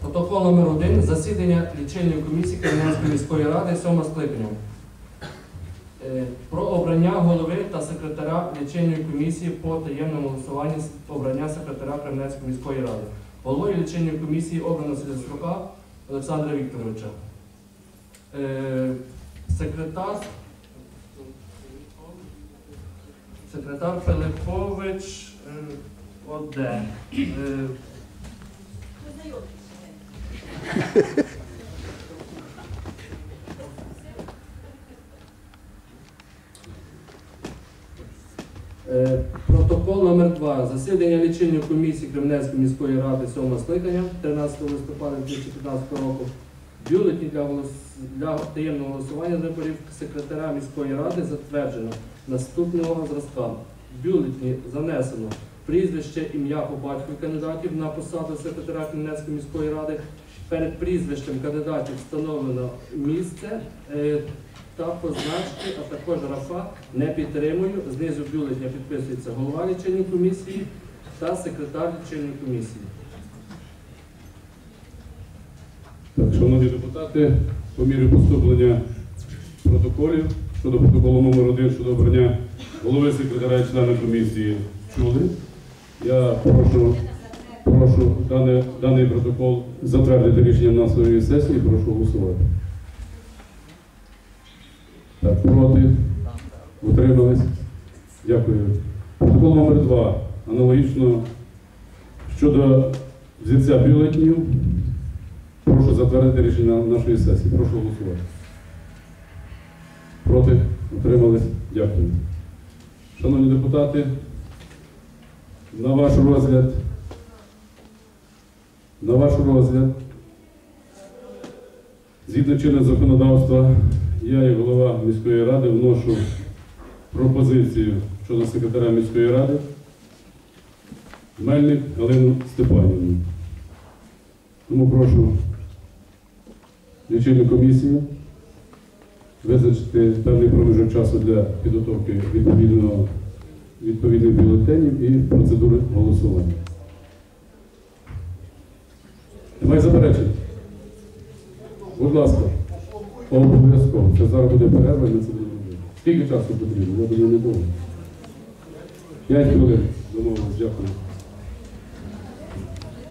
Протокол номер 1 засідання лічильної комісії Кремлянської міської ради 7 скликання. Е, Про обрання голови та секретаря лічильної комісії по таємному голосуванні обрання секретаря Кремлянської міської ради. Головою лічильної комісії обрано Селіструка Олександра Вікторовича. Е, Секретар Секретар Филиппович е, Е, Протокол номер 2 Засідання лічильної комісії Кремлянської міської ради 7 скликання 13 листопада 2015 року. Бюлетні для, голос... для таємного голосування виборів секретаря міської ради затверджено наступного зразка. Бюлетні занесено прізвище, ім'я по батькові кандидатів на посаду секретаря Кремлянської міської ради. Перед прізвищем кандидатів встановлено місце е, та позначки, а також графа не підтримую. Знизу бюлетня підписується голова лічильної комісії та секретар лічильної комісії. Так, шановні депутати, по мірі поступлення протоколів щодо протоколу номер 1 щодо обрання голови секретаря і члена комісії чули. Я прошу, прошу дане, даний протокол затвердити рішенням на своїй сесії. Прошу голосувати. Так, проти? Утримались? Дякую. Протокол номер 2 Аналогічно щодо взяття бюлетнів. Прошу затвердити рішення нашої сесії. Прошу голосувати. Проти? Утримались? Дякую. Шановні депутати, на ваш розгляд, на ваш розгляд, згідно чинного законодавства, я, як голова міської ради, вношу пропозицію щодо секретаря міської ради Мельник Галину Степанівну. Тому прошу лічильну комісію визначити певний проміжок часу для підготовки відповідного, відповідних бюлетенів і процедури голосування. Немає заперечень? Будь ласка, обов'язково. Це зараз буде перерва, ми це будемо. Скільки часу потрібно? Я думаю, недовго. П'ять хвилин. Домовились, дякую.